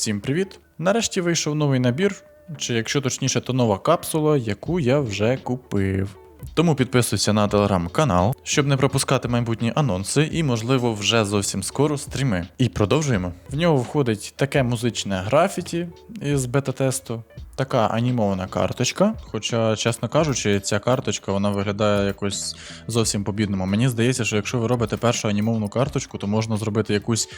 Всім привіт! Нарешті вийшов новий набір, чи якщо точніше, то нова капсула, яку я вже купив. Тому підписуйся на телеграм-канал, щоб не пропускати майбутні анонси і, можливо, вже зовсім скоро стріми. І продовжуємо. В нього входить таке музичне графіті із бета-тесту, така анімована карточка. Хоча, чесно кажучи, ця карточка вона виглядає якось зовсім по-бідному. Мені здається, що якщо ви робите першу анімовану карточку, то можна зробити якусь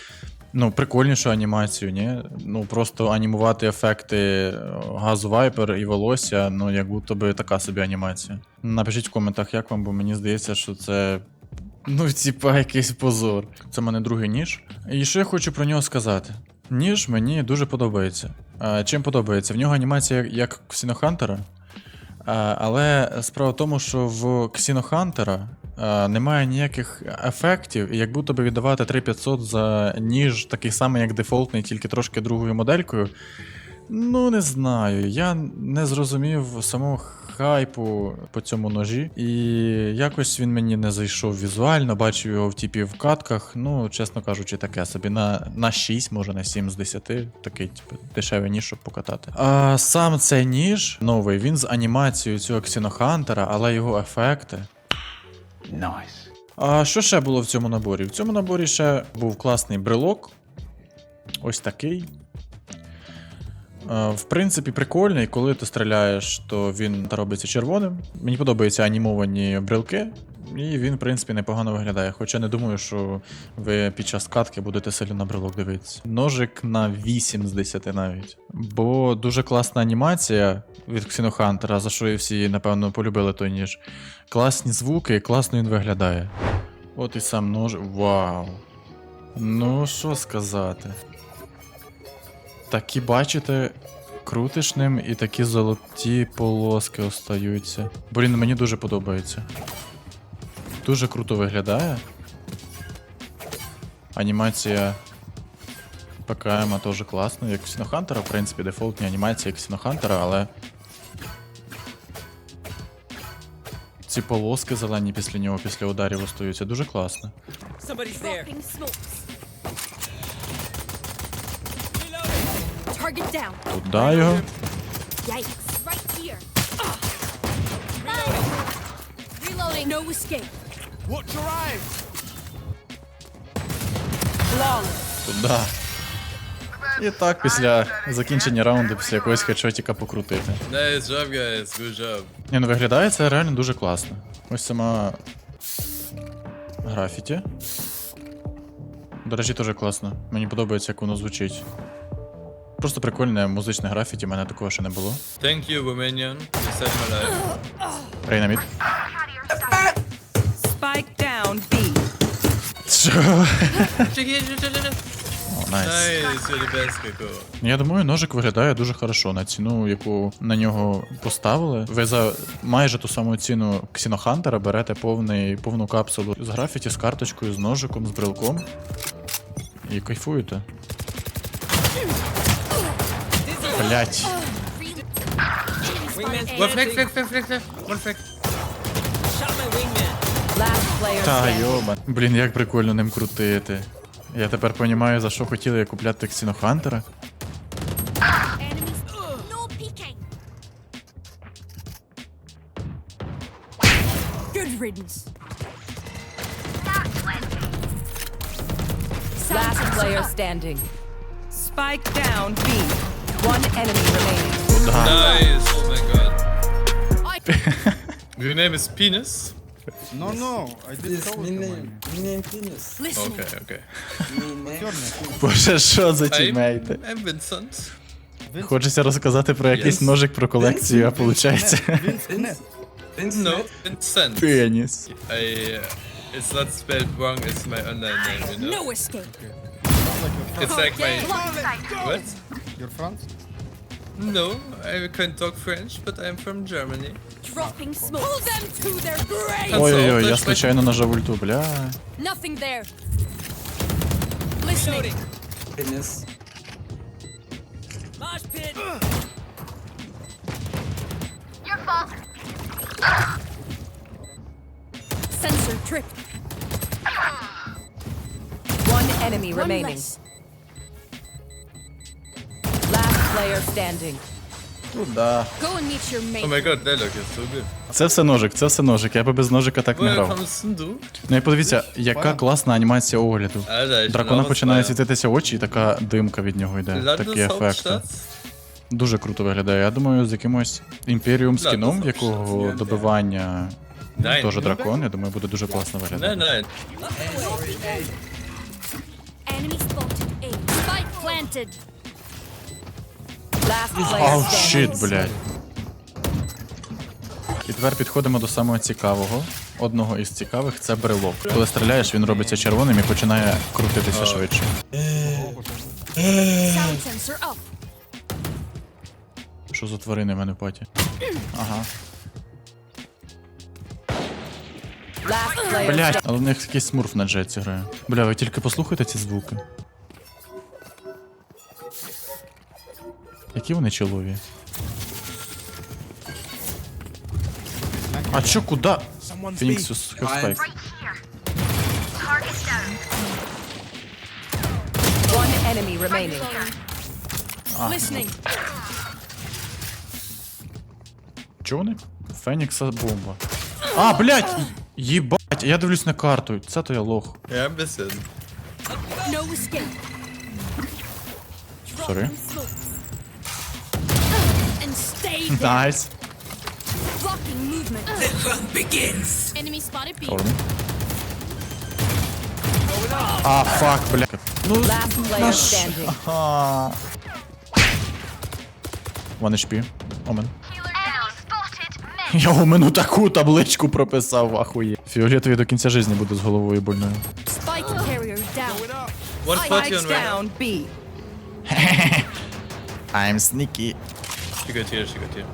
ну, прикольнішу анімацію, ні? Ну, просто анімувати ефекти е, газу вайпер і волосся, ну, як будто би така собі анімація. Напишіть в коментах, як вам, бо мені здається, що це. Ну, типа, якийсь позор. Це в мене другий ніж. І що я хочу про нього сказати? Ніж мені дуже подобається. А, чим подобається? В нього анімація як Ксінохантера. Але справа в тому, що в Ксінохантера немає ніяких ефектів, і як будто би віддавати 3500 за ніж, такий самий, як дефолтний, тільки трошки другою моделькою. Ну, не знаю. Я не зрозумів самого хайпу по цьому ножі. І якось він мені не зайшов візуально, бачив його в типі в катках. Ну, чесно кажучи, таке собі на, на 6, може на 7 з 10. Такий, типу, дешевий ніж, щоб покатати. А сам цей ніж новий, він з анімацією цього ксінохантера, але його ефекти. Nice. А що ще було в цьому наборі? В цьому наборі ще був класний брелок. Ось такий. Е, В принципі, прикольний, коли ти стріляєш, то він робиться червоним. Мені подобаються анімовані брелки, і він, в принципі, непогано виглядає. Хоча не думаю, що ви під час катки будете сильно на брелок дивитися. Ножик на 8 з 10 навіть. Бо дуже класна анімація від Ксінохантера, за що і всі, напевно, полюбили той ніж. Класні звуки, класно він виглядає. От і сам нож. Вау. Ну, що сказати. Такі, бачите, крутиш ним і такі золоті полоски остаються. Блін, мені дуже подобається. Дуже круто виглядає. Анімація ПКМ теж класна, як Ксінохантера, в принципі, дефолтні анімації як Ксінохантера, але. Ці полоски зелені після нього, після ударів остаються. Дуже класно. Туда його. Right Watch your eyes. Туда. І так, після закінчення раунду, після якогось хедшотіка покрутити. Nice job, guys. Good job. Ні, ну виглядає це реально дуже класно. Ось сама графіті. До речі, теж класно. Мені подобається, як воно звучить. Просто прикольне музичне графіті, в мене такого ще не було. Thank you, Romanian. You saved my life. Рейнамід. Що? Найс. Kiko. Ну, Я думаю, ножик виглядає дуже хорошо на ціну, яку на нього поставили. Ви за майже ту саму ціну Ксінохантера берете повний, повну капсулу з графіті, з карточкою, з ножиком, з брелком. І кайфуєте. Блять. Flag, flag, flag, flag, flag. One. Та йоба. Блін, як прикольно ним крутити. Я тепер розумію, за що хотіли купляти Ксінохантера. Last player standing. Spike down B. One enemy remaining. Nice. Oh my god. Your name is Penis? No, no, I didn't This call it me name penis. Listen. Okay, okay. Me name. Боже, що за тімейти? I'm Vincent. Хочеться розказати про якийсь Yes. ножик про колекцію, а виходить. Vince, Vince No, Vincent. Пеніс. I, uh, it's not spelled wrong, it's my online name, you know? No escape. It's like my... What? You're France? No, I can talk French, but I'm from Germany. Dropping smoke. Pull them to their grave. Ой-ой-ой, я случайно нажав ульту, бля. Nothing there. Listening. Penis. Mosh pit. Sensor tripped. One enemy One remaining. less. Player standing. Туда. Go and meet your Oh my god, Deadlock is so. Це все ножик, це все ножик. Я би без ножика так не грав. Ну і подивіться, яка класна анімація огляду. Дракона починає світитися очі, і така димка від нього йде. Такі ефекти. Дуже круто виглядає. Я думаю, з якимось імперіум скіном, якого добивання теж дракон, я думаю, буде дуже класно виглядати. Enemy spotted. Spike planted. Оу, щит, блядь. І тепер підходимо до самого цікавого. Одного із цікавих це брелок. Коли стріляєш, він робиться червоним і починає крутитися швидше. Що за тварини в мене в паті? Ага. Блять, але в них якийсь смурф на джетці грає. Бля, ви тільки послухайте ці звуки. Які вони чолові? А чо, куди? Фініксус, хевспайк. One enemy remaining. Listening. Чо вони? Фенікса бомба. А, блять! Єбать, я дивлюсь на карту. Це то я лох. Ja, ein bisschen. Найс. Blocking movement. The hunt begins. Enemy spotted B. Торм. А, фак, бля. Ну, player standing. One HP. Омен. Я омену таку табличку прописав, ахує. Фіолетові до кінця житті буде з головою больною. Spike carrier down. 140 Spikes on right. down B. I'm sneaky. She got here, she got here.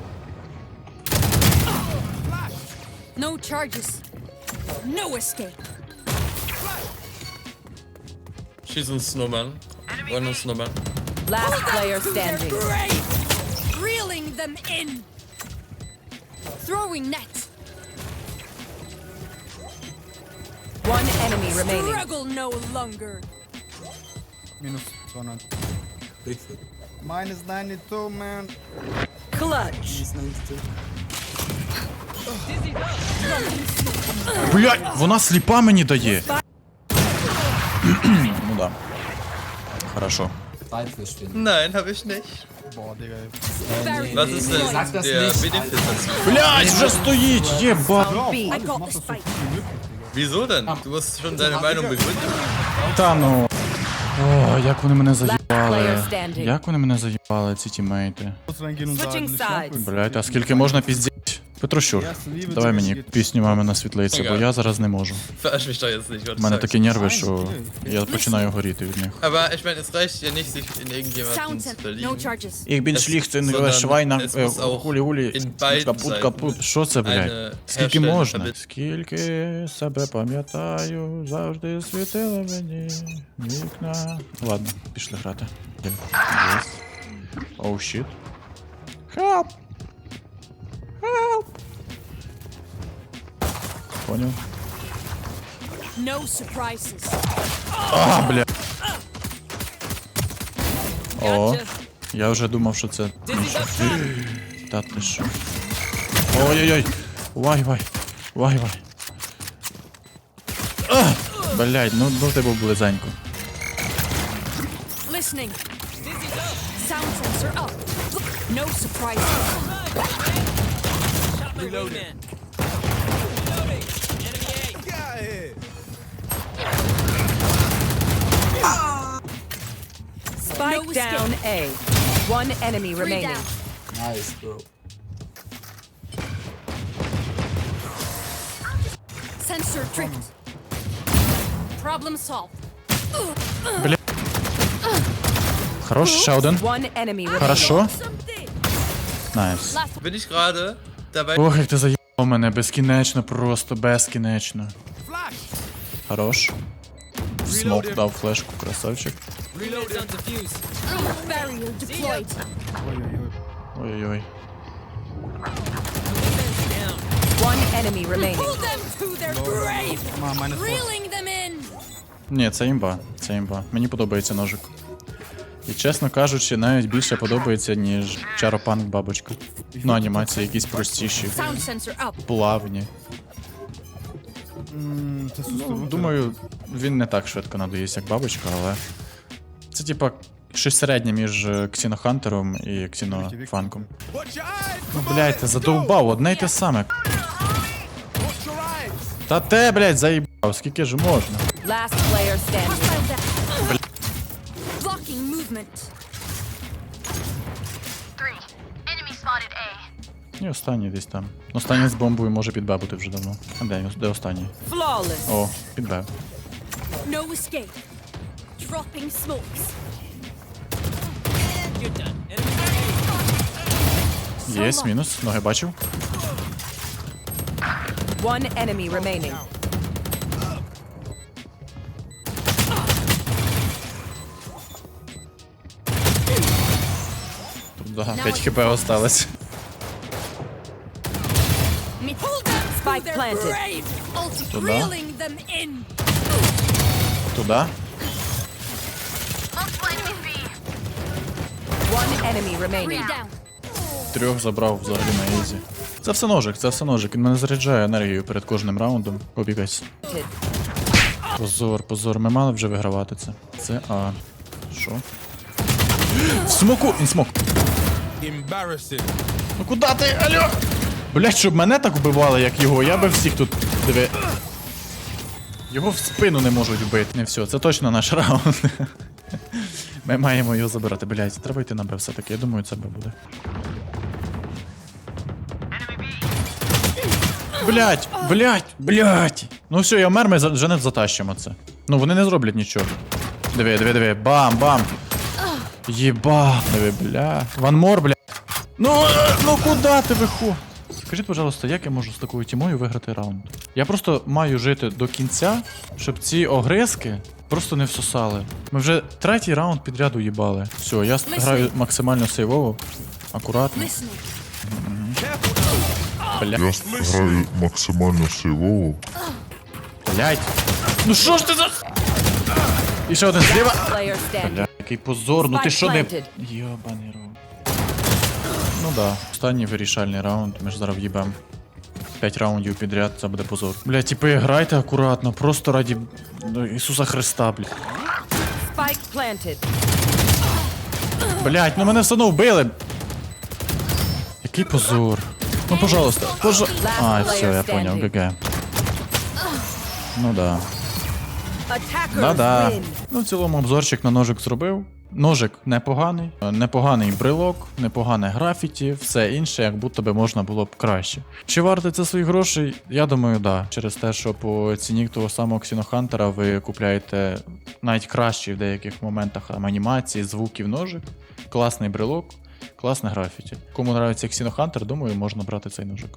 No charges. No escape. She's on snowman. One on snowman. Last oh, player standing. Great. Reeling them in. Throwing net. One enemy remaining. Struggle no longer. Minus 100. Minus 92, man. Clutch. Блять, вона сліпа мені дає. ну да. Хорошо. Beidfisch finden. Nein, habe ich nicht. Boah, Digga. Very Was ist denn Sag das der nicht. Benefit dazu? Блять, вже стоїть, єба. B. I got this fight. Wieso denn? Du musst schon deine Meinung begründen. Та ну. О, як вони мене заїбали. Як вони мене заїбали, ці тімейти. Блять, а скільки можна піздіть? Петрощур, давай мені пісню мами на світлиці, бо я зараз не можу. У мене такі нерви, що я починаю горіти від них. Ich in bin schlicht sondern Schwein es muss auch гулі гулі in капут капут. Що це, блядь? Скільки можна? Скільки себе пам'ятаю, завжди світили мені вікна. Ладно, пішли грати. Оу, щит. Help! Help! Понял. No surprises. А, бля. О, я вже думав, що це. Та ти що? Ой-ой-ой. Вай, вай. Вай, вай. А! Блядь, ну, ну ти був близенько. Listening. Sound sensor up. No surprises. Spike No down A. One enemy Three remaining. down. Nice, bro. Sensor tripped. Problem solved. Хорош, ще один. One enemy remaining. Хорошо. Something. Найс. Last Bin ich gerade dabei? Ох, як ти заїбав мене, безкінечно, просто безкінечно. Хорош. Смок дав флешку, красавчик. Ой-ой-ой. One enemy remaining. Pull them to their grave. Ma, minus 4. Reeling them in. Ні, це імба, це імба. Мені подобається ножик. І чесно кажучи, навіть більше подобається, ніж Чаропанк бабочка. Ну, анімації якісь простіші, плавні. М, Це суставу. Думаю, він не так швидко надоїсть, як бабочка, але. Це типа щось середнє між е, Ксінохантером і Ксінофанком. Ну, блядь, ти задовбав, одне й те саме. Та те, блядь, заїбав, скільки ж можна? Last player standing. Hostile there. Blocking movement. Three. Enemy spotted A. І останній десь там. Останній з бомбою може під Б бути вже давно. А де, де останній? Flawless. О, під Б. No escape. Dropping smokes. Єсть, мінус, ноги бачив. One enemy remaining. Да, 5 хп осталось. Spike planted. Туда. Туда. One enemy remaining. Трьох забрав взагалі на ізі. Це все ножик, це все ножик. Він мене заряджає енергію перед кожним раундом. Побігайся. Позор, позор. Ми мали вже вигравати це. Це А. Що? В смоку! Він смок. Embarrassing. Ну куди ти? Алло! Блять, щоб мене так вбивали, як його, я би всіх тут. Диви. Його в спину не можуть вбити. Не все, це точно наш раунд. Ми маємо його забирати. Блять, треба йти на Б все-таки. Я думаю, це Б буде. Блять, блять, блять. Ну все, я вмер, ми за- Женет затащимо це. Ну вони не зроблять нічого. Диви, диви, диви. Бам, бам. Єба. Бля. Ван мор, бля. Ну, е, ну куди ти виходиш? Скажіть, пожалуйста, як я можу з такою тімою виграти раунд? Я просто маю жити до кінця, щоб ці огризки просто не всосали. Ми вже третій раунд підряд уїбали. Все, я граю максимально сейвово, акуратно. Бля, Я граю максимально сейвово. блять. Ну що ж ти за. І ще один зліва. Бля, який позор, ну ти Spike що не. Йобаний рот. Ну да, останній вирішальний раунд, ми ж зараз в'їбем. 5 раундів підряд, це буде позор. Бля, типи, грайте акуратно, просто раді ну, Ісуса Христа, бля. Блять, ну мене все одно вбили. Який позор. Ну, пожалуйста, пожа... А, все, я понял, ГГ. Ну да. Да-да. Ну, в цілому обзорчик на ножик зробив. Ножик непоганий, непоганий брелок, непогане графіті, все інше, як будто би можна було б краще. Чи варто це своїх грошей? Я думаю, да. Через те, що по ціні того самого Ксінохантера ви купляєте навіть кращий в деяких моментах там, анімації, звуків ножик, класний брелок, класне графіті. Кому нравиться Ксінохантер, думаю, можна брати цей ножик.